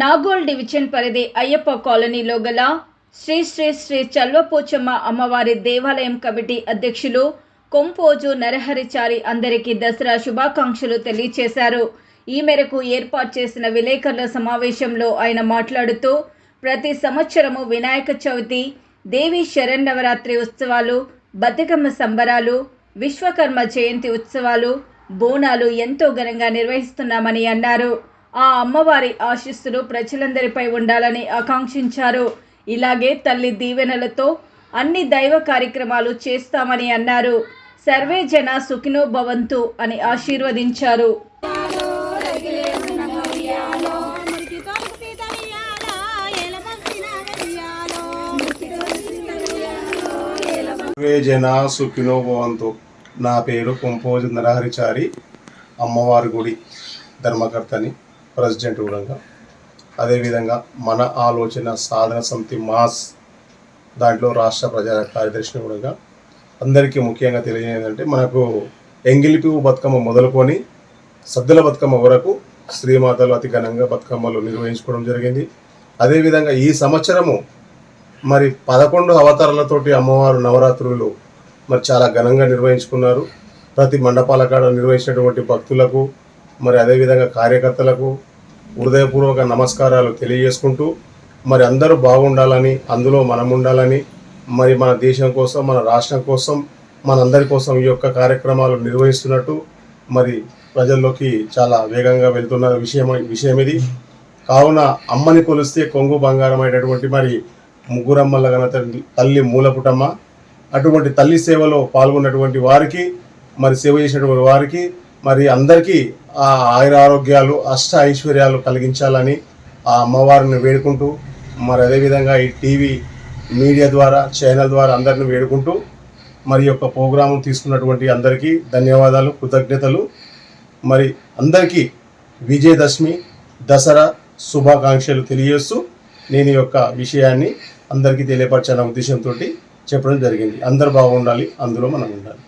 Nagole division పరిధి అయ్యప్ప కాలనీలో గల శ్రీ శ్రీ శ్రీ చల్వపోచమ్మ అమ్మవారి దేవాలయం కమిటీ అధ్యక్షులు కొంపోజు నరహరిచారి అందరికీ దసరా శుభాకాంక్షలు తెలియచేశారు. ఈ మేరకు ఏర్పాటు చేసిన విలేకరుల సమావేశంలో ఆయన మాట్లాడుతూ ప్రతి సంవత్సరము వినాయక చవితి దేవి శరన్నవరాత్రి ఉత్సవాలు బతుకమ్మ సంబరాలు విశ్వకర్మ జయంతి ఉత్సవాలు బోనాలు ఎంతో ఘనంగా నిర్వహిస్తున్నామని అన్నారు. ఆ అమ్మవారి ఆశీస్సులు ప్రజలందరిపై ఉండాలని ఆకాంక్షించారు. ఇలాగే తల్లి దీవెనలతో అన్ని దైవ కార్యక్రమాలు చేస్తామని అన్నారు. సర్వే జన సుఖినో భవంతు అని ఆశీర్వదించారు. సర్వే సుఖినో భవంతు. నా పేరు కొంపోజు నరహరిచారి అమ్మవారి గుడి ధర్మకర్తని. ప్రెసిడెంట్ కూడా. అదేవిధంగా మన ఆలోచన సాధన సమితి మాస్ దాంట్లో రాష్ట్ర ప్రజా కార్యదర్శిని కూడా. అందరికీ ముఖ్యంగా తెలియజేయంటే మనకు ఎంగిలిపి బతుకమ్మ మొదలుకొని సద్దుల బతుకమ్మ వరకు శ్రీమాతలు అతి ఘనంగా బతుకమ్మలు నిర్వహించుకోవడం జరిగింది. అదేవిధంగా ఈ సంవత్సరము మరి పదకొండు అవతారాలతోటి అమ్మవారు నవరాత్రులు మరి చాలా ఘనంగా నిర్వహించుకున్నారు. ప్రతి మండపాల కాడ నిర్వహించినటువంటి భక్తులకు మరి అదేవిధంగా కార్యకర్తలకు హృదయపూర్వక నమస్కారాలు తెలియజేసుకుంటూ మరి అందరూ బాగుండాలని అందులో మనం ఉండాలని మరి మన దేశం కోసం మన రాష్ట్రం కోసం మనందరి కోసం ఈ యొక్క కార్యక్రమాలు నిర్వహిస్తున్నట్టు మరి ప్రజల్లోకి చాలా వేగంగా వెళ్తున్న విషయం విషయం ఇది కావున అమ్మని కొలిస్తే కొంగు బంగారం అయినటువంటి మరి ముగ్గురమ్మల గన తల్లి- మూలపుటమ్మ. అటువంటి తల్లి సేవలో పాల్గొన్నటువంటి వారికి మరి సేవ చేసినటువంటి వారికి మరి అందరికీ ఆయుర ఆరోగ్యాలు అష్ట ఐశ్వర్యాలు కలిగించాలని ఆ అమ్మవారిని వేడుకుంటూ మరి అదేవిధంగా ఈ టీవీ మీడియా ద్వారా ఛానల్ ద్వారా అందరిని వేడుకుంటూ మరి యొక్క ప్రోగ్రాం తీసుకున్నటువంటి అందరికీ ధన్యవాదాలు కృతజ్ఞతలు. మరి అందరికీ విజయదశమి దసరా శుభాకాంక్షలు తెలియజేస్తూ నేను ఈ యొక్క విషయాన్ని అందరికీ తెలియపరచాలనే ఉద్దేశంతో చెప్పడం జరిగింది. అందరు బాగుండాలి అందులో మనం ఉండాలి.